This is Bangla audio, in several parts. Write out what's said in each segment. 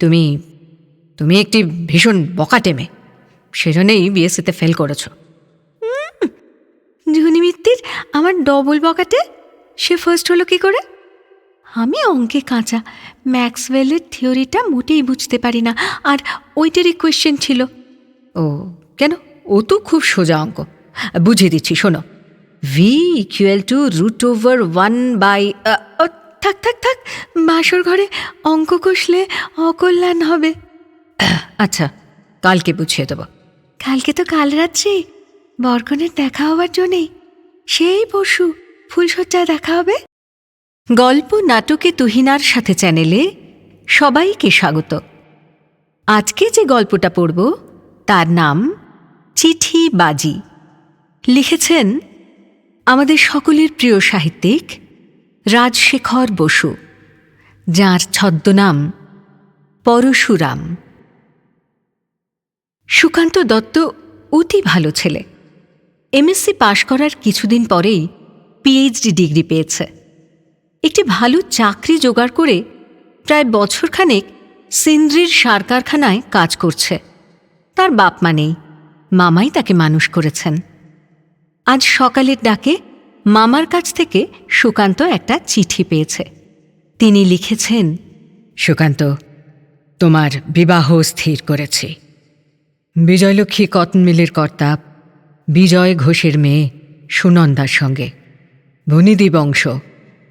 তুমি তুমি একটি ভীষণ বকাটে মেয়ে সেজন্যই বিএসসিতে ফেল করেছ। ঝুনি মিত্তির আমার ডবল বকাটে সে ফার্স্ট হলো কি করে? আমি অঙ্কে কাঁচা ম্যাক্সওয়েলের থিওরিটা মোটেই বুঝতে পারি না আর ওইটারই কোয়েশ্চেন ছিল। ও কেন? ও তো খুব সোজা অঙ্ক। বুঝিয়ে দিচ্ছি শোনো। V equal to root over one by থাক থাক থাক। বাসর ঘরে অঙ্ক কষলে অকল্যাণ হবে। আচ্ছা কালকে বুঝিয়ে দেবো। কালকে তো কাল রাত্রি। বরকনের দেখা হওয়ার জন্যেই। সেই পশু ফুলসজ্জায় দেখা হবে। গল্প নাটকে তুহিনার সাথে চ্যানেলে সবাইকে স্বাগত। আজকে যে গল্পটা পড়ব তার নাম চিঠি বাজি। লিখেছেন আমাদের সকলের প্রিয় সাহিত্যিক রাজশেখর বসু। যার ছদ্মনাম পরশুরাম। সুকান্ত দত্ত অতি ভালো ছেলে। এমএসসি পাশ করার কিছুদিন পরেই পিএইচডি ডিগ্রি পেয়েছে। একটি ভালো চাকরি জোগাড় করে প্রায় বছরখানেক সিন্দ্রির সার কারখানায় কাজ করছে। তার বাপ মা নেই, মামাই তাকে মানুষ করেছেন। আজ সকালের ডাকে মামার কাছ থেকে সুকান্ত একটা চিঠি পেয়েছে। তিনি লিখেছেন, সুকান্ত, তোমার বিবাহ স্থির করেছি। বিজয়লক্ষ্মী কটন মিলের কর্তা, বিজয় ঘোষের মেয়ে সুনন্দার সঙ্গে। ভনিদি বংশ,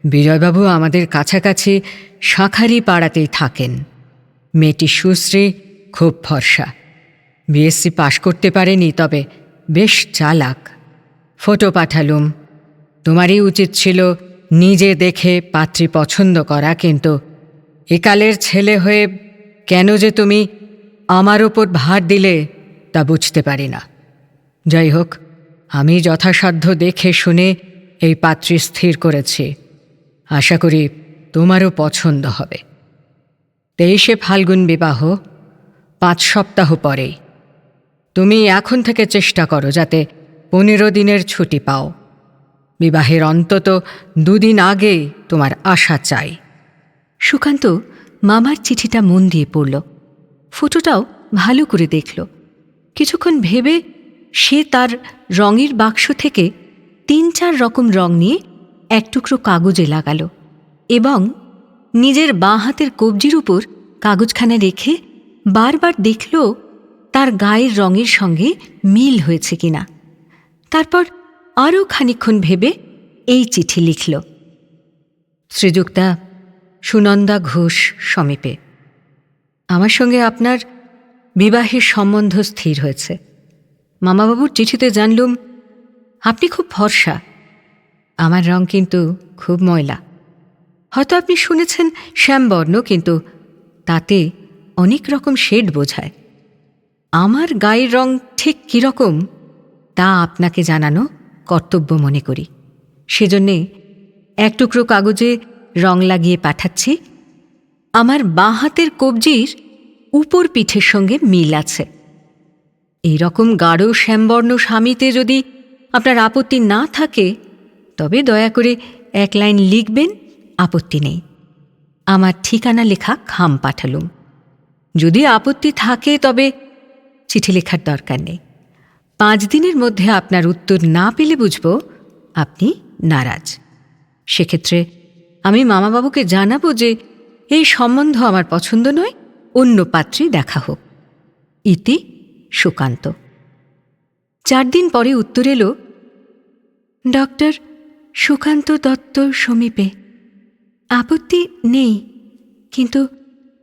বিজয়বাবু আমাদের কাছাকাছি শাঁখারি পাড়াতেই থাকেন। মেয়েটি সুশ্রী, খুব ফর্সা। বিএসসি পাশ করতে পারেনি, তবে বেশ চালাক। ফটো পাঠালুম। তোমারই উচিত ছিল নিজে দেখে পাত্রী পছন্দ করা, কিন্তু একালের ছেলে হয়ে কেন যে তুমি আমার ওপর ভার দিলে তা বুঝতে পারি না। যাই হোক, আমি যথাসাধ্য দেখে শুনে এই পাত্রী স্থির করেছি। আশা করি তোমারও পছন্দ হবে। তেইশে ফাল্গুন বিবাহ, পাঁচ সপ্তাহ পরেই। তুমি এখন থেকে চেষ্টা করো যাতে পনেরো দিনের ছুটি পাও। বিবাহের অন্তত দুদিন আগে তোমার আশা চাই। সুকান্ত মামার চিঠিটা মন দিয়ে পড়ল। ফটোটাও ভালো করে দেখল। কিছুক্ষণ ভেবে সে তার রঙের বাক্স থেকে তিন চার রকম রং নিয়ে এক টুকরো কাগজে লাগালো এবং নিজের বাঁ হাতের কবজির উপর কাগজখানা রেখে বারবার দেখল তার গায়ের রঙের সঙ্গে মিল হয়েছে কিনা। তারপর আরও খানিক্ষণ ভেবে এই চিঠি লিখল। শ্রীযুক্তা সুনন্দা ঘোষ সমীপে। আমার সঙ্গে আপনার বিবাহের সম্বন্ধ স্থির হয়েছে। মামাবাবুর চিঠিতে জানলুম, আপনি খুব ভরসা। আমার রং কিন্তু খুব ময়লা। হয়তো আপনি শুনেছেন শ্যামবর্ণ, কিন্তু তাতে অনেক রকম শেড বোঝায়। আমার গায়ের রং ঠিক কীরকম, তা আপনাকে জানানো কর্তব্য মনে করি। সেজন্যে এক টুকরো কাগজে রং লাগিয়ে পাঠাচ্ছি। আমার বাঁ হাতের কবজির উপর পিঠের সঙ্গে মিল আছে। এই রকম গাঢ় শ্যামবর্ণ স্বামীতে যদি আপনার আপত্তি না থাকে, তবে দয়া করে এক লাইন লিখবেন, আপত্তি নেই। আমার ঠিকানা লেখা খাম পাঠালুম। যদি আপত্তি থাকে, তবে চিঠি লেখার দরকার নেই। পাঁচ দিনের মধ্যে আপনার উত্তর না পেলে বুঝব আপনি নারাজ। সেক্ষেত্রে আমি মামাবাবুকে জানাব যে এই সম্বন্ধ আমার পছন্দ নয়, অন্য পাত্রে দেখা হোক। ইতি সুকান্ত। চার দিন পরে উত্তর এলো, ডক্টর সুকান্ত দত্ত সমীপে আপত্তি নেই, কিন্তু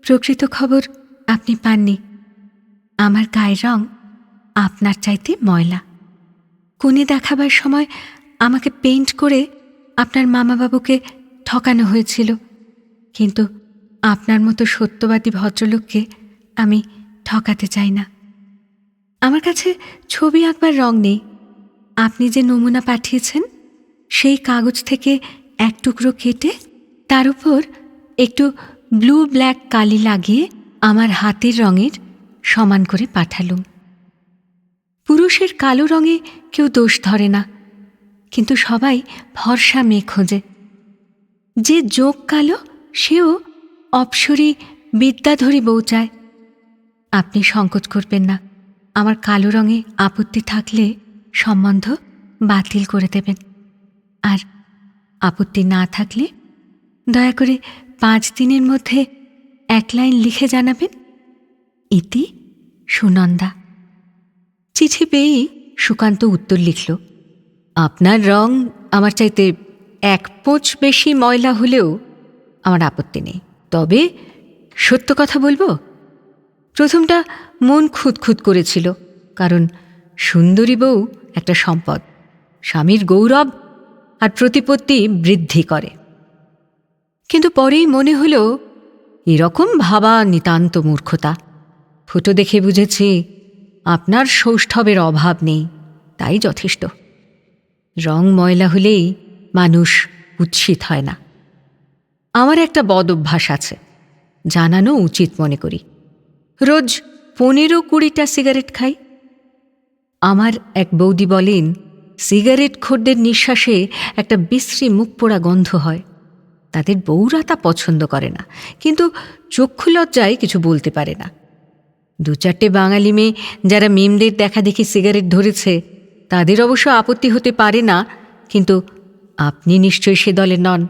প্রকৃত খবর আপনি পাননি। আমার গায়ের রং আপনার চাইতে ময়লা। কোণে দেখাবার সময় আমাকে পেইন্ট করে আপনার মামাবাবুকে ঠকানো হয়েছিল। কিন্তু আপনার মতো সত্যবাদী ভদ্রলোককে আমি ঠকাতে চাই না। আমার কাছে ছবি আঁকবার রং নেই। আপনি যে নমুনা পাঠিয়েছেন, সেই কাগজ থেকে এক টুকরো কেটে তার উপর একটু ব্লু ব্ল্যাক কালি লাগিয়ে আমার হাতের রঙের সমান করে পাঠালুম। পুরুষের কালো রঙে কেউ দোষ ধরে না, কিন্তু সবাই ভরসা মেয়ে খোঁজে। যে যোগ কালো, সেও অপসরী বিদ্যাধরী বউ চায়। আপনি সংকোচ করবেন না, আমার কালো রঙে আপত্তি থাকলে সম্বন্ধ বাতিল করে দেবেন। আর আপত্তি না থাকলে দয়া করে পাঁচ দিনের মধ্যে এক লাইন লিখে জানাবেন। ইতি সুনন্দা। চিঠি পেয়েই সুকান্ত উত্তর লিখল, আপনার রং আমার চাইতে এক পোঁচ বেশি ময়লা হলেও আমার আপত্তি নেই। তবে সত্য কথা বলব? প্রথমটা মন খুঁতখুত করেছিল, কারণ সুন্দরী বউ একটা সম্পদ। স্বামীর গৌরব আর প্রতিপত্তি বৃদ্ধি করে। কিন্তু পরেই মনে হলো, এরকম ভাবা নিতান্ত মূর্খতা। ফটো দেখে বুঝেছি আপনার সৌষ্ঠবের অভাব নেই, তাই যথেষ্ট। রং ময়লা হলেই মানুষ উচ্ছিত হয় না। আমার একটা বদ অভ্যাস আছে, জানানো উচিত মনে করি। রোজ পনেরো কুড়িটা সিগারেট খাই। আমার এক বৌদি বলেন, সিগারেট খোরদের নিঃশ্বাসে একটা বিশ্রী মুখ পোড়া গন্ধ হয়। তাদের বউরা তা পছন্দ করে না, কিন্তু চক্ষু লজ্জায় কিছু বলতে পারে না। দু চারটে বাঙালি মেয়ে যারা মেমদের দেখা দেখি সিগারেট ধরেছে, তাদের অবশ্য আপত্তি হতে পারে না, কিন্তু আপনি নিশ্চয়ই সে দলে নন।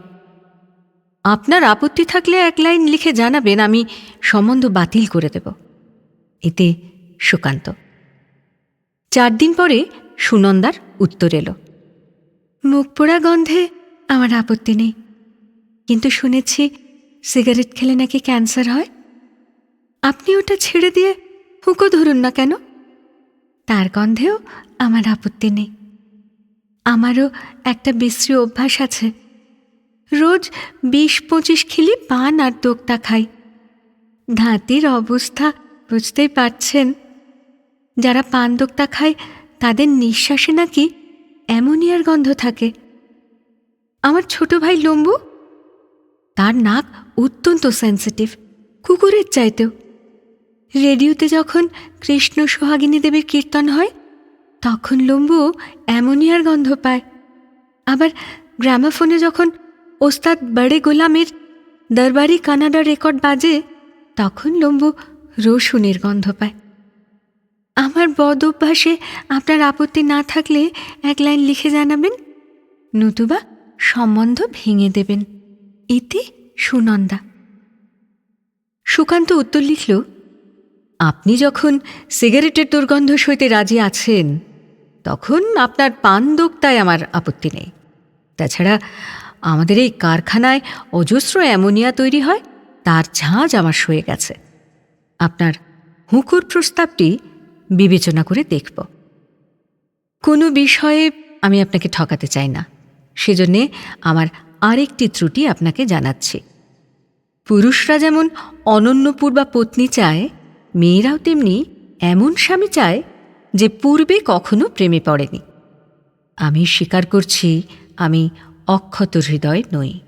আপনার আপত্তি থাকলে এক লাইন লিখে জানাবেন, আমি সম্বন্ধ বাতিল করে দেব। এতে সুকান্ত। চার দিন পরে সুনন্দার উত্তর এলো। মুখ পোড়া গন্ধে আমার আপত্তি নেই, কিন্তু শুনেছি সিগারেট খেলে নাকি ক্যান্সার হয়। আপনি ওটা ছেড়ে দিয়ে হুঁকো ধরুন না কেন? তার গন্ধেও আমার আপত্তি নেই। আমারও একটা বিশ্রী অভ্যাস আছে। রোজ বিশ পঁচিশ খিলি পান আর দোকটা খাই। ধাতির অবস্থা বুঝতেই পারছেন। যারা পান দোকটা খায়, তাদের নিঃশ্বাসে নাকি অ্যামোনিয়ার গন্ধ থাকে। আমার ছোট ভাই লম্বু, তার নাক অত্যন্ত সেন্সিটিভ কুকুরের চাইতেও। রেডিওতে যখন কৃষ্ণ সোহাগিনী দেবীর কীর্তন হয়, তখন লম্বু অ্যামোনিয়ার গন্ধ পায়। আবার গ্রামাফোনে যখন ওস্তাদ বড়ে গোলামের দরবারি কানাডা রেকর্ড বাজে, তখন লম্বু রসুনের গন্ধ পায়। আমার বদ অভ্যাসে আপনার আপত্তি না থাকলে এক লাইন লিখে জানাবেন। নতুবা সম্বন্ধ ভেঙে দেবেন। ইতি সুনন্দা। সুকান্ত উত্তর লিখল আপনি যখন সিগারেটের দুর্গন্ধ সইতে রাজি আছেন, তখন আপনার পান দোক্তায় আমার আপত্তি নেই। তাছাড়া আমাদের এই কারখানায় অজস্র অ্যামোনিয়া তৈরি হয়, তার ঝাঁজ আমার সয়ে গেছে। আপনার হুকুর প্রস্তাবটি বিবেচনা করে দেখব। কোনো বিষয়ে আমি আপনাকে ঠকাতে চাই না। সেজন্যে আমার আরেকটি ত্রুটি আপনাকে জানাচ্ছি। পুরুষরা যেমন অনন্যপূর্বা পত্নী চায় মেয়েরাও তেমনি এমন স্বামী চায় যে পূর্বে কখনো প্রেমে পড়েনি। আমি স্বীকার করছি আমি অক্ষত হৃদয় নই।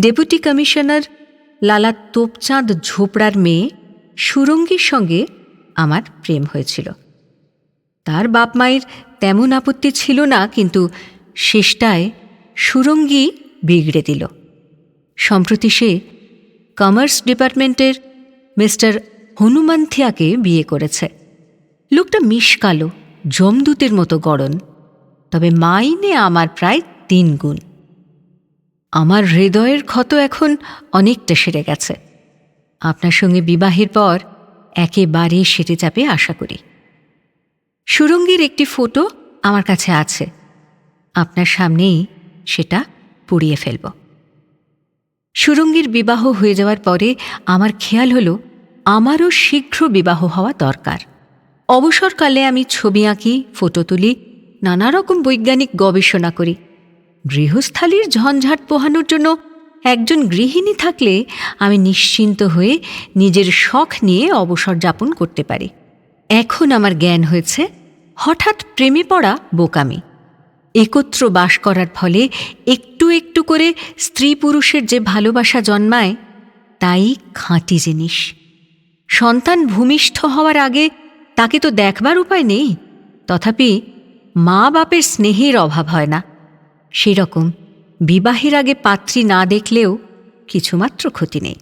ডেপুটি কমিশনার লালা তোপচাঁদ ঝোপড়ার মেয়ে সুরঙ্গীর সঙ্গে আমার প্রেম হয়েছিল। তার বাপ মায়ের তেমন আপত্তি ছিল না, কিন্তু শেষটায় সুরঙ্গী বিগড়ে দিল। সম্প্রতি সে কমার্স ডিপার্টমেন্টের মিস্টার হনুমান্থিয়াকে বিয়ে করেছে। লোকটা মিশকালো জমদূতের মতো গড়ন। তবে মাইনে আমার প্রায় তিন গুণ। আমার হৃদয়ের ক্ষত এখন অনেকটা সেরে গেছে। আপনার সঙ্গে বিবাহের পর একেবারে সেটে যাবে আশা করি। সুরঙ্গীর একটি ফটো আমার কাছে আছে। আপনার সামনেই সেটা পুড়িয়ে ফেলব। সুরঙ্গীর বিবাহ হয়ে যাওয়ার পরে আমার খেয়াল হলো আমারও শীঘ্র বিবাহ হওয়া দরকার। অবসরকালে আমি ছবি আঁকি, ফটো তুলি নানা রকম বৈজ্ঞানিক গবেষণা করি। গৃহস্থালির ঝঞ্ঝাট পোহানোর জন্য একজন গৃহিণী থাকলে আমি নিশ্চিন্ত হয়ে নিজের শখ নিয়ে অবসর যাপন করতে পারি। এখন আমার জ্ঞান হয়েছে, হঠাৎ প্রেমে পড়া বোকামি। একত্র বাস করার ফলে একটু একটু করে স্ত্রী পুরুষের যে ভালোবাসা জন্মায়, তাই খাঁটি জিনিস। সন্তান ভূমিষ্ঠ হওয়ার আগে তাকে তো দেখবার উপায় নেই। তথাপি মা বাপের স্নেহের অভাব হয় না। সেই রকম বিবাহের আগে পাত্রী না দেখলেও কিছুমাত্র ক্ষতি নেই।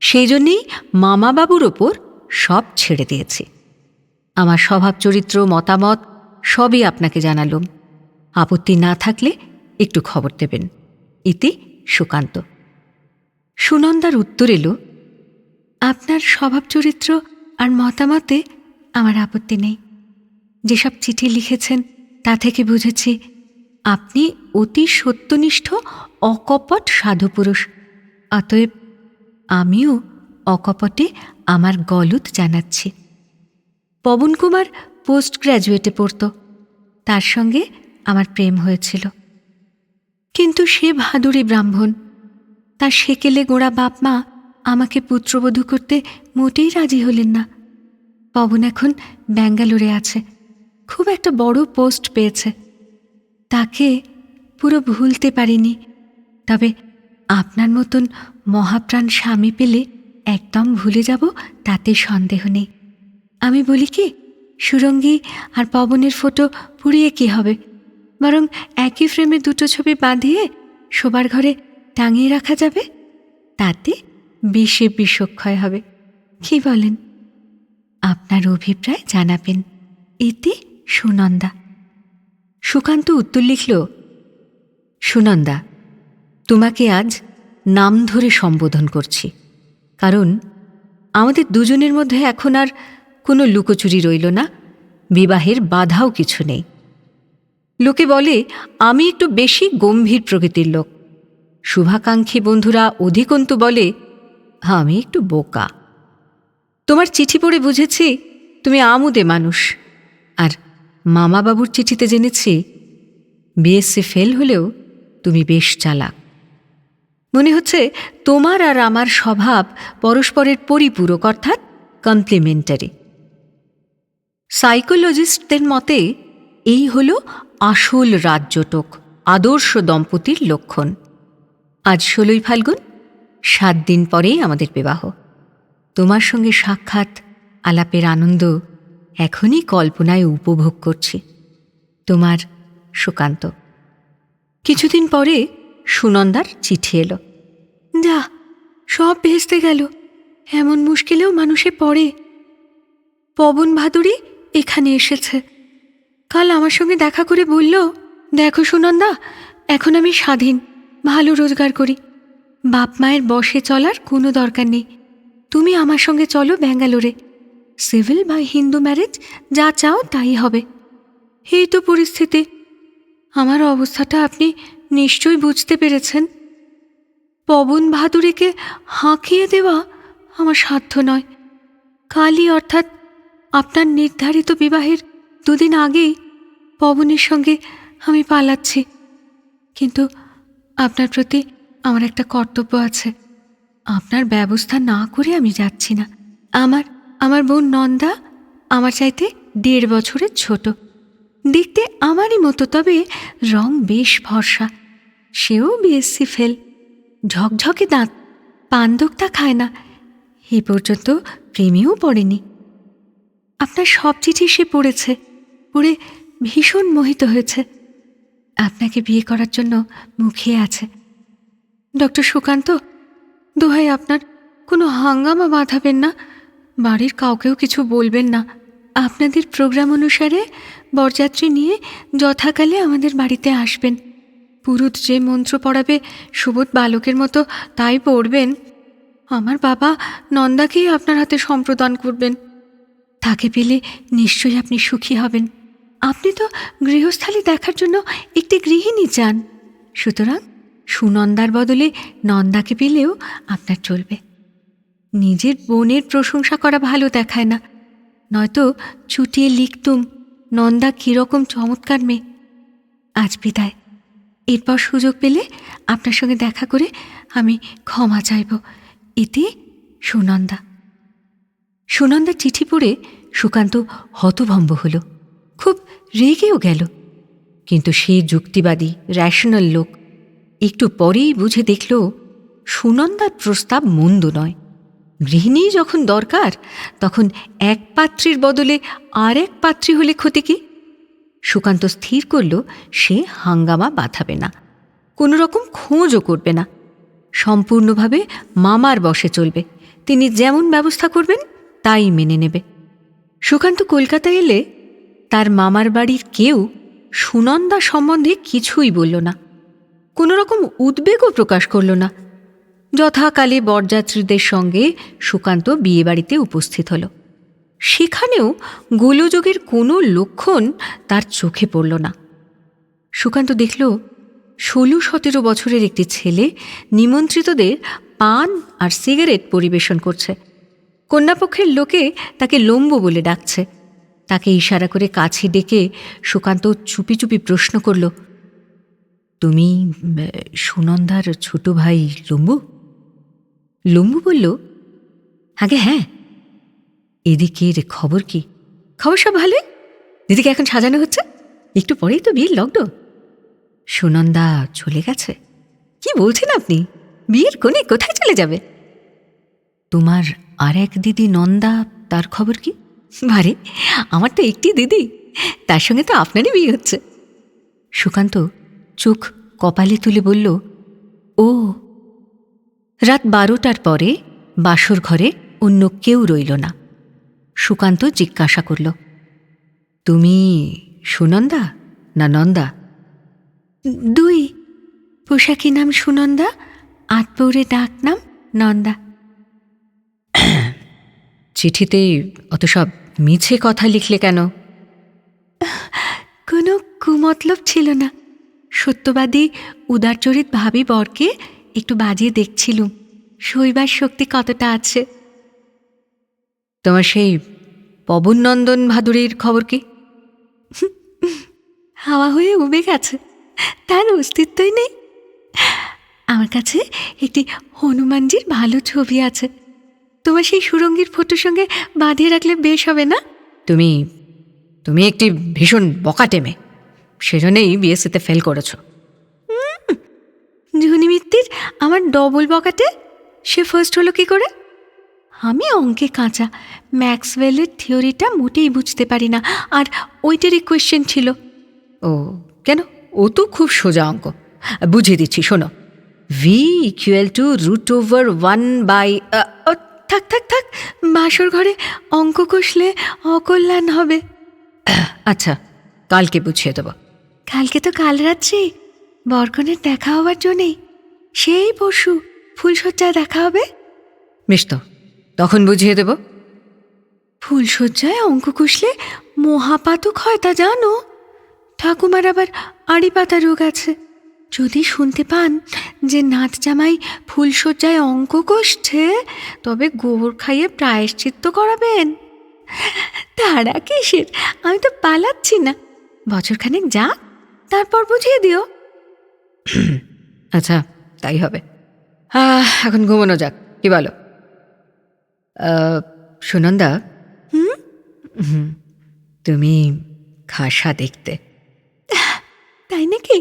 সেই জন্যেই মামাবাবুর ওপর সব ছেড়ে দিয়েছি। আমার স্বভাব, চরিত্র, মতামত সবই আপনাকে জানালুম। আপত্তি না থাকলে একটু খবর দেবেন। ইতি সুকান্ত। সুনন্দার উত্তর এলো আপনার স্বভাব চরিত্র আর মতামতে আমার আপত্তি নেই। যেসব চিঠি লিখেছেন, তা থেকে বুঝেছি আপনি অতি সত্যনিষ্ঠ, অকপট সাধুপুরুষ। অতএব আমিও অকপটে আমার গলদ জানাচ্ছি। পবন কুমার পোস্ট গ্র্যাজুয়েটে পড়ত। তার সঙ্গে আমার প্রেম হয়েছিল। কিন্তু সে ভাদুরী ব্রাহ্মণ। তার সেকেলে গোড়া বাপ মা আমাকে পুত্রবধূ করতে মোটেই রাজি হলেন না। পবন এখন ব্যাঙ্গালোরে আছে। খুব একটা বড় পোস্ট পেয়েছে। তাকে পুরো ভুলতে পারিনি। তবে আপনার মতন মহাপ্রাণ স্বামী পেলে একদম ভুলে যাব, তাতে সন্দেহ নেই। আমি বলি কি, সুরঙ্গী আর পবনের ফটো পুড়িয়ে কি হবে? বরং একই ফ্রেমে দুটো ছবি বাঁধিয়ে শোবার ঘরে টাঙিয়ে রাখা যাবে? তাতে বিষে বিষক্ষয় হবে। কি বলেন? আপনার অভিপ্রায় জানাবেন। এতে সুনন্দা। সুকান্ত উত্তর লিখল, সুনন্দা, তোমাকে আজ নাম ধরে সম্বোধন করছি। কারণ আমাদের দুজনের মধ্যে এখন আর কোনো লুকোচুরি রইল না, বিবাহের বাধাও কিছু নেই। লোকে বলে, আমি একটু বেশি গম্ভীর প্রকৃতির লোক। শুভাকাঙ্ক্ষী বন্ধুরা অধিকন্তু বলে আমি একটু বোকা। তোমার চিঠি পড়ে বুঝেছি, তুমি আমুদে মানুষ। আর মামাবাবুর চিঠিতে জেনেছি, বিএসসি ফেল হলেও তুমি বেশ চালাক। মনে হচ্ছে তোমার আর আমার স্বভাব পরস্পরের পরিপূরক, অর্থাৎ কমপ্লিমেন্টারি সাইকোলজিস্টদের মতে, এই হল আসল রাজ্যটক, আদর্শ দম্পতির লক্ষণ। আজ ষোলোই ফাল্গুন সাত দিন পরেই আমাদের বিবাহ। তোমার সঙ্গে সাক্ষাৎ, আলাপের আনন্দ এখনই কল্পনায় উপভোগ করছি। তোমার সুকান্ত। কিছুদিন পরে সুনন্দার চিঠি এলো। যা, সব ভেস্তে গেল। এমন মুশকিলেও মানুষে পড়ে। পবন ভাদুরী এখানে এসেছে। কাল আমার সঙ্গে দেখা করে বলল, দেখো সুনন্দা, এখন আমি স্বাধীন, ভালো রোজগার করি। বাপ মায়ের বসে চলার কোনো দরকার নেই। তুমি আমার সঙ্গে চলো ব্যাঙ্গালোরে। সিভিল বা হিন্দু ম্যারেজ, যা চাও তাই হবে। এই তো পরিস্থিতি। আমার অবস্থাটা আপনি নিশ্চয়ই বুঝতে পেরেছেন। পবন ভাদুরীকে হাঁকিয়ে দেওয়া আমার সাধ্য নয়। কালই অর্থাৎ আপনার নির্ধারিত বিবাহের দুদিন আগেই পবনের সঙ্গে আমি পালাচ্ছি। কিন্তু আপনার প্রতি আমার একটা কর্তব্য আছে। আপনার ব্যবস্থা না করে আমি যাচ্ছি না। আমার আমার বোন নন্দা আমার চাইতে দেড় বছরের ছোট। দেখতে আমারই মতো, তবে রং বেশ ভরসা সেও বিএসসি ফেল ঝকঝকে দাঁত পান্দকটা খায় না। এ পর্যন্ত প্রেমেও পড়েনি। আপনার সব চিঠি সে পড়েছে, পড়ে ভীষণ মোহিত হয়েছে। আপনাকে বিয়ে করার জন্য মুখিয়ে আছে। ডক্টর সুকান্ত, দোহাই আপনার কোনো হাঙ্গামা বাঁধাবেন না? বাড়ির কাউকেও কিছু বলবেন না। আপনাদের প্রোগ্রাম অনুসারে বরযাত্রী নিয়ে যথাকালে আমাদের বাড়িতে আসবেন। পুরুত যে মন্ত্র পড়াবে, সুবোধ বালকের মতো তাই পড়বেন। আমার বাবা নন্দাকেই আপনার হাতে সম্প্রদান করবেন। তাকে পেলে নিশ্চয়ই আপনি সুখী হবেন। আপনি তো গৃহস্থালী দেখার জন্য একটি গৃহিণী চান। সুতরাং সুনন্দার বদলে নন্দাকে পেলেও আপনার চলবে। নিজের বোনের প্রশংসা করা ভালো দেখায় না। নয়তো চুটিয়ে লিখতুম, নন্দা কীরকম চমৎকার মেয়ে। আজ বিদায়। এরপর সুযোগ পেলে আপনার সঙ্গে দেখা করে আমি ক্ষমা চাইব। এতে সুনন্দা। সুনন্দা চিঠি পড়ে সুকান্ত হতভম্ব হল। খুব রেগেও গেল। কিন্তু সে যুক্তিবাদী র্যাশনাল লোক একটু পরেই বুঝে দেখল, সুনন্দার প্রস্তাব মন্দ নয়। গৃহিণী যখন দরকার, তখন এক পাত্রীর বদলে আর এক পাত্রী হলে ক্ষতি কি? সুকান্ত স্থির করল, সে হাঙ্গামা বাঁধাবে না কোনো রকম খোঁজও করবে না। সম্পূর্ণভাবে মামার বসে চলবে, তিনি যেমন ব্যবস্থা করবেন, তাই মেনে নেবে। সুকান্ত কলকাতায় এলে, তার মামার বাড়ির কেউ সুনন্দা সম্বন্ধে কিছুই বলল না। কোনো রকম উদ্বেগও প্রকাশ করল না। যথাকালে বরযাত্রীদের সঙ্গে সুকান্ত বিয়েবাড়িতে উপস্থিত হল। সেখানেও গোলযোগের কোনো লক্ষণ তার চোখে পড়ল না। সুকান্ত দেখল ষোলো সতেরো বছরের একটি ছেলে নিমন্ত্রিতদের পান আর সিগারেট পরিবেশন করছে। কন্যাপক্ষের লোকে তাকে লম্বু বলে ডাকছে। তাকে ইশারা করে কাছে ডেকে সুকান্ত চুপি চুপি প্রশ্ন করল তুমি সুনন্দার ছোট ভাই লম্বু? লম্বু বলল, আগে হ্যাঁ এদিকের খবর কি? খবর সব ভালোই? দিদিকে এখন সাজানো হচ্ছে? একটু পরেই তো বিয়ের লগ্ন। সুনন্দা চলে গেছে। কি বলছেন আপনি? বিয়ের কোণে কোথায় চলে যাবে? তোমার আর এক দিদি নন্দা, তার খবর কি? ভারে আমার তো একটি দিদি, তার সঙ্গে তো আপনারই বিয়ে হচ্ছে। সুকান্ত চোখ কপালে তুলে বলল, ও। রাত বারোটার পরে বাসর ঘরে অন্য কেউ রইল না। সুকান্ত জিজ্ঞাসা করল, তুমি সুনন্দা না নন্দা? দুই। পোশাকি নাম সুনন্দা আটপৌরে ডাক নাম নন্দা। চিঠিতে অত সব মিছে কথা লিখলে কেন? কোনো কুমতলব ছিল না। সত্যবাদী উদারচরিত ভাবি বরকে একটু বাজিয়ে দেখছিলুম। শৈবার শক্তি কতটা আছে? তোমার সেই পবননন্দন ভাদুরীর খবর কি? হাওয়া হয়ে উবে গেছে। তার অস্তিত্বই নেই। আমার কাছে একটি হনুমানজির ভালো ছবি আছে। তোমার সেই সুরঙ্গীর ফটোর সঙ্গে বাঁধিয়ে রাখলে বেশ হবে না? তুমি তুমি একটি ভীষণ বকাটেমে সেজন্যই বিএসসিতে ফেল করেছ। ঝুনি মিত্তির আমার ডবল বকাটে সে ফার্স্ট হলো কি করে? আমি অঙ্কে কাঁচা ম্যাক্সওয়েলের থিওরিটা মোটেই বুঝতে পারি না আর ওইটারই কোয়েশ্চেন ছিল। ও কেন? ও তো খুব সোজা অঙ্ক। বুঝিয়ে দিচ্ছি শোনো। V equal to root over one by থাক থাক থাক বাসর ঘরে অঙ্ক কষলে অকল্যাণ হবে। আচ্ছা কালকে বুঝিয়ে দেবো। কালকে তো কাল রাত্রি বরকনের দেখা হওয়ার জন্যেই সেই পরশু ফুলশয্যায় দেখা হবে? বেশ তো তখন বুঝিয়ে দেবো। ফুলশয্যায় অঙ্ক কষলে মহাপাতক হয় তা জানো? ঠাকুমার আবার আড়ি পাতা রোগ আছে। যদি শুনতে পান যে নাথ জামাই ফুলশয্যায় অঙ্ক কষছে তবে গোবর খাইয়ে প্রায়শ্চিত্ত করাবেন। তারা কিসের? আমি তো পালাচ্ছি না। বছরখানেক যা তারপর বুঝিয়ে দিও। আচ্ছা তাই হবে। এখন ঘুমানো যাক কি বলো? সুনন্দা? হুম? হুম, তুমি খাসা দেখতে। তাই নাকি?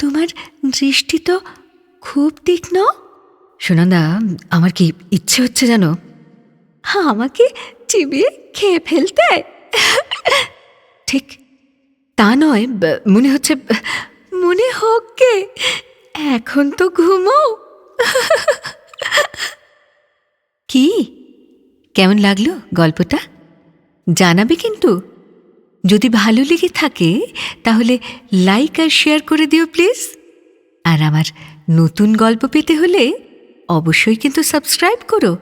তোমার দৃষ্টি তো খুব তীক্ষ্ণ। সুনন্দা আমার কি ইচ্ছে হচ্ছে জানো? আমাকে চিবিয়ে খেয়ে ফেলতে। ঠিক তা নয় মনে হচ্ছে মনে হোক কে, এখন তো ঘুমো। কি? কেমন লাগল গল্পটা? জানাবে কিন্তু। যদি ভালো লেগে থাকে, তাহলে লাইক আর শেয়ার করে দিও প্লিজ। আর আমার নতুন গল্প পেতে হলে অবশ্যই কিন্তু সাবস্ক্রাইব করো।